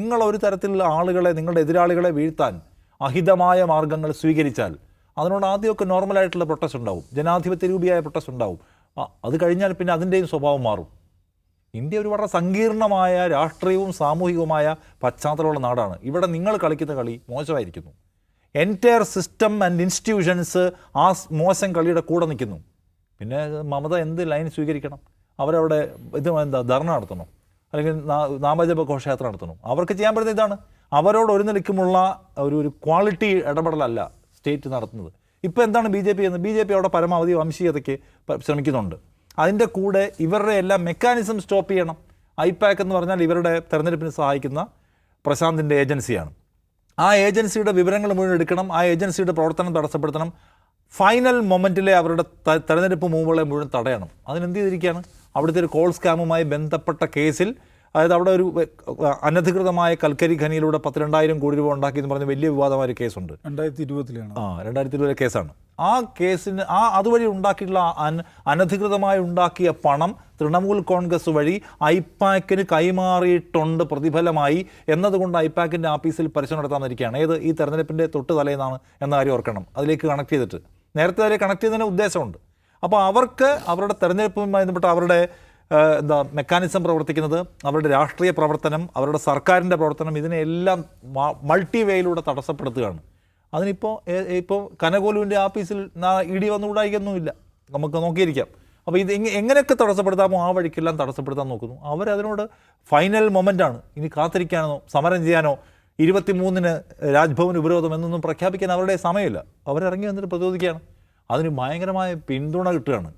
നിങ്ങൾ ഒരു തരത്തിലുള്ള ആളുകളെ നിങ്ങളുടെ എതിരാളികളെ വീഴ്ത്താൻ അഹിതമായ മാർഗങ്ങൾ സ്വീകരിച്ചാൽ അതിനോട് ആദ്യമൊക്കെ നോർമലായിട്ടുള്ള പ്രൊട്ടസ്റ്റ് ഉണ്ടാവും. ജനാധിപത്യ രൂപിയായ പ്രൊട്ടസ്റ്റ് ഉണ്ടാവും. അത് കഴിഞ്ഞാൽ പിന്നെ അതിന്റെയും സ്വഭാവം മാറും. ഇന്ത്യ ഒരു വളരെ സങ്കീർണമായ രാഷ്ട്രീയവും സാമൂഹികവുമായ പശ്ചാത്തലമുള്ള നാടാണ്. ഇവിടെ നിങ്ങൾ കളിക്കുന്ന കളി മോശമായിരിക്കുന്നു. എന്റയർ സിസ്റ്റം ആൻഡ് ഇൻസ്റ്റിറ്റ്യൂഷൻസ് ആ മോശം കളിയുടെ കൂടെ നിൽക്കുന്നു. പിന്നെ മമത എന്ത് ലൈൻ സ്വീകരിക്കണം? അവരവിടെ ഇത് എന്താ ധർണ നടത്തണം? അല്ലെങ്കിൽ നാമജപ ഘോഷയാത്ര നടത്തണം. അവർക്ക് ചെയ്യാൻ പറ്റുന്ന ഇതാണ്. അവരോട് ഒരു നിലയ്ക്കുമുള്ള ഒരു ഒരു ക്വാളിറ്റി ഇടപെടലല്ല സ്റ്റേറ്റ് നടത്തുന്നത്. ഇപ്പോൾ എന്താണ് ബി ജെ പി എന്ന്? ബി ജെ പി അവിടെ പരമാവധി വംശീയതയ്ക്ക് ശ്രമിക്കുന്നുണ്ട്. അതിന്റെ കൂടെ ഇവരുടെ എല്ലാം മെക്കാനിസം സ്റ്റോപ്പ് ചെയ്യണം. ഐപാക്ക് എന്ന് പറഞ്ഞാൽ ഇവരുടെ തെരഞ്ഞെടുപ്പിന് സഹായിക്കുന്ന പ്രശാന്തിന്റെ ഏജൻസിയാണ്. ആ ഏജൻസിയുടെ വിവരങ്ങൾ മുഴുവൻ എടുക്കണം. ആ ഏജൻസിയുടെ പ്രവർത്തനം തടസ്സപ്പെടുത്തണം. ഫൈനൽ മൊമെന്റിലെ അവരുടെ തെരഞ്ഞെടുപ്പ് മൂവുകളെ മുഴുവൻ തടയണം. അതിനെന്ത് ചെയ്തിരിക്കുകയാണ്? അവിടുത്തെ ഒരു കോൾ സ്കാമുമായി ബന്ധപ്പെട്ട കേസിൽ അതായത് അവിടെ ഒരു അനധികൃതമായ കൽക്കരി ഖനിയിലൂടെ പത്തിരണ്ടായിരം കോടി രൂപ ഉണ്ടാക്കി എന്ന് പറഞ്ഞ വലിയ വിവാദമായ ഒരു കേസുണ്ട്. രണ്ടായിരത്തി ഇരുപതിലാണ് ആ രണ്ടായിരത്തി ഇരുപതിലെ കേസാണ്. ആ കേസിന് ആ അതുവഴി ഉണ്ടാക്കിയിട്ടുള്ള അനധികൃതമായി ഉണ്ടാക്കിയ പണം തൃണമൂൽ കോൺഗ്രസ് വഴി ഐപാക്കിന് കൈമാറിയിട്ടുണ്ട് പ്രതിഫലമായി എന്നതുകൊണ്ട് ഐപാക്കിന്റെ ആഫീസിൽ പരിശോധന നടത്താമെന്നിരിക്കുകയാണ് ഏത്? ഈ തെരഞ്ഞെടുപ്പിന്റെ തൊട്ട് തലേന്നാണ് എന്ന കാര്യം ഓർക്കണം. അതിലേക്ക് കണക്ട് ചെയ്തിട്ട്. നേരത്തെ അതിലേക്ക് കണക്ട് ചെയ്തതിന് ഉദ്ദേശമുണ്ട്. അപ്പോൾ അവർക്ക് അവരുടെ തെരഞ്ഞെടുപ്പുമായി ബന്ധപ്പെട്ട അവരുടെ എന്താ മെക്കാനിസം പ്രവർത്തിക്കുന്നത് അവരുടെ രാഷ്ട്രീയ പ്രവർത്തനം അവരുടെ സർക്കാരിന്റെ പ്രവർത്തനം ഇതിനെല്ലാം മൾട്ടി വേയിലൂടെ തടസ്സപ്പെടുത്തുകയാണ്. അതിനിപ്പോൾ ഇപ്പോൾ കനകോലുവിന്റെ ആഫീസിൽ ഇ ഡി വന്നുകൂടായിക്കൊന്നുമില്ല നമുക്ക് നോക്കിയിരിക്കാം. അപ്പോൾ ഇത് എങ്ങ- എങ്ങനെയൊക്കെ തടസ്സപ്പെടുത്താമോ ആ വഴിക്കെല്ലാം തടസ്സപ്പെടുത്താൻ നോക്കുന്നു. അവരതിനോട് ഫൈനൽ മൊമെന്റാണ് ഇനി കാത്തിരിക്കാനോ സമരം ചെയ്യാനോ ഇരുപത്തിമൂന്നിന് രാജ്ഭവൻ ഉപരോധം എന്നൊന്നും പ്രഖ്യാപിക്കാൻ അവരുടെ സമയമില്ല. അവരിറങ്ങി വന്നിട്ട് പ്രതിരോധിക്കുകയാണ്. അതിന് ഭയങ്കരമായ പിന്തുണ കിട്ടുകയാണ്.